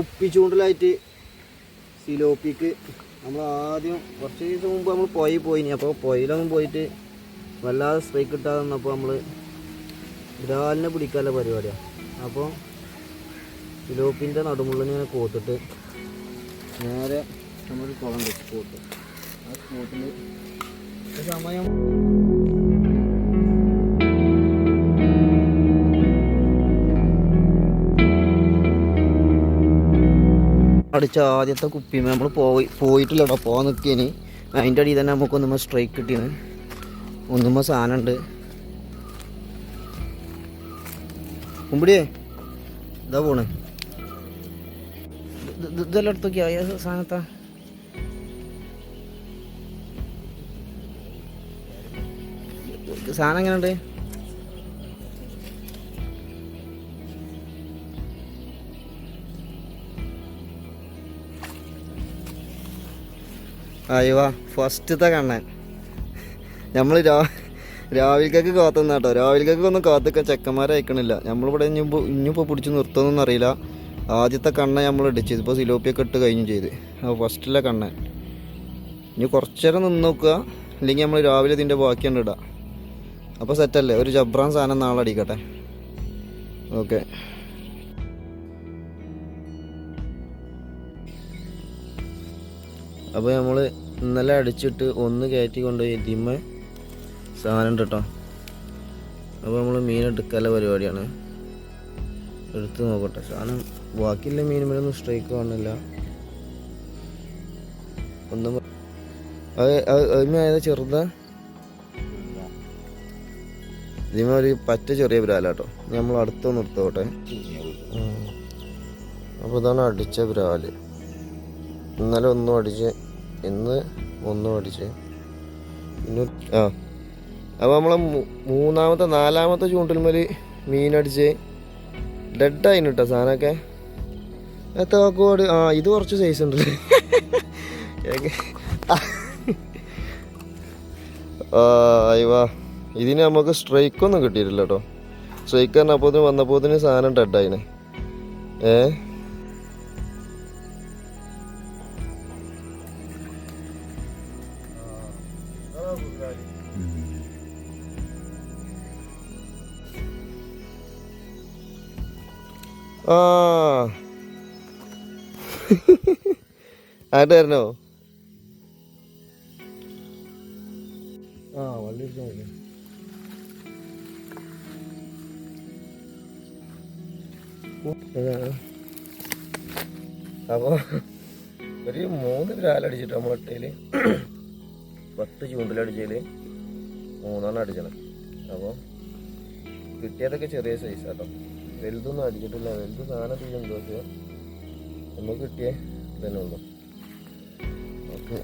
ഉപ്പി ചൂണ്ടലായിട്ട് സിലോപ്പിക്ക് നമ്മൾ ആദ്യം കുറച്ച് ദിവസം മുമ്പ് നമ്മൾ പോയി പോയിനി. അപ്പോൾ പുഴയിലൊന്നും പോയിട്ട് വല്ലാതെ സ്ട്രൈക്ക് കിട്ടാതെ നിന്നപ്പോൾ നമ്മൾ ഇതാലിനെ പിടിക്കാനുള്ള പരിപാടിയാണ് അപ്പോൾ സിലോപ്പിന്റെ നടുമുള്ളിനെ കോത്തിട്ട് നേരെ നമ്മൾ കുളം വെച്ച് സ്പോട്ട് ആ കോട്ടിൽ സമയം അടിച്ച ആദ്യത്തെ കുപ്പിമേ നമ്മൾ പോയി പോയിട്ടില്ല കേട്ടോ പോകാൻ നിൽക്കിയതിന് അതിന്റെ അടിയിൽ തന്നെ നമുക്ക് ഒന്നുമ്പോൾ സ്ട്രൈക്ക് കിട്ടിയാണ് ഒന്നുമ്പോൾ സാധനം ഉണ്ട് കുമ്പിടിയേ ഇതാ പോണ്. ഇത് ഇത് ഇതെല്ലാം എടുത്ത് നോക്കിയാ? സാധനത്താ? സാധനം എങ്ങനെയുണ്ട്? അയ്യോ ഫസ്റ്റത്തെ കണ്ണൻ. നമ്മൾ രാ രാവിലേക്കൊക്കെ കാത്തുന്ന കേട്ടോ. രാവിലേക്കൊക്കെ ഒന്നും കാത്തിക്കാൻ ചെക്കന്മാരെ അയക്കണില്ല. നമ്മളിവിടെ ഇനിയിപ്പോൾ ഇനിയിപ്പോൾ പിടിച്ച് നിർത്തുമെന്നൊന്നും അറിയില്ല. ആദ്യത്തെ കണ്ണ നമ്മൾ ഇടിച്ചു ഇതിപ്പോൾ സിലോപ്പിയൊക്കെ ഇട്ട് കഴിഞ്ഞു ചെയ്ത്. അപ്പോൾ ഫസ്റ്റിലെ കണ്ണൻ. ഇനി കുറച്ചേരം നിന്ന് നോക്കുക. അല്ലെങ്കിൽ നമ്മൾ രാവിലെ ഇതിന്റെ ബാക്കിയുണ്ട് ഇടാം. അപ്പോൾ സെറ്റല്ലേ ഒരു ജബ്രാൻ സാധനം നാളെ അടിക്കട്ടെ. ഓക്കെ അപ്പോൾ നമ്മൾ ഇന്നലെ അടിച്ചിട്ട് ഒന്ന് കയറ്റി കൊണ്ടുപോയി ഇതിമ്മ സാധനം ഉണ്ട് കേട്ടോ അപ്പോൾ നമ്മൾ മീൻ എടുക്കല പരിപാടിയാണ്. എടുത്ത് നോക്കട്ടെ. സാധനം ബാക്കിയുള്ള മീൻ മീനൊന്നും സ്ട്രൈക്ക് കാണില്ല ഒന്നും അത് അത് അതിന്മേ ഏതാ ചെറുതാ? ഇതിമ ഒരു പറ്റ ചെറിയ ബ്രാല കേട്ടോ നമ്മൾ അടുത്തൊന്ന് എടുത്തോട്ടെ അപ്പോൾ ഇതാണ് അടിച്ച ബ്രാൽ ഇന്നലെ ഒന്നും അടിച്ച് ഇന്ന് ഒന്നും അടിച്ച് ആ. അപ്പോൾ നമ്മളെ മൂന്നാമത്തെ നാലാമത്തെ ചൂണ്ടൽമേൽ മീനടിച്ച് ഡെഡായിന് കേട്ടോ സാധനമൊക്കെ. എത്തോക്കോട് ആ ഇത് കുറച്ച് സൈസ് ഉണ്ട് അയ്യവാ ഇതിന് നമുക്ക് സ്ട്രൈക്കൊന്നും കിട്ടിയിട്ടില്ല കേട്ടോ സ്ട്രൈക്ക് പറഞ്ഞപ്പോൾ വന്നപ്പോൾ സാധനം ഡെഡായിന് ഏ? ആ. ആയിട്ടായിരുന്നോ ആ വള്ളി അപ്പോൾ ഒരു മൂന്ന് ഗ്രാലടിച്ചിട്ട് നമ്മളെട്ടയിൽ പത്ത് ചൂണ്ടിലടിച്ചതിൽ മൂന്നെണ്ണം അടിച്ചണം. അപ്പോൾ കിട്ടിയതൊക്കെ ചെറിയ സൈസ് കേട്ടോ വലുതൊന്നും അടിച്ചിട്ടില്ല. വലുത് സാധനം തീരുണ്ടോ പക്ഷേ നമുക്ക് കിട്ടിയേ തന്നെ ഉള്ളൂ. ഓക്കെ.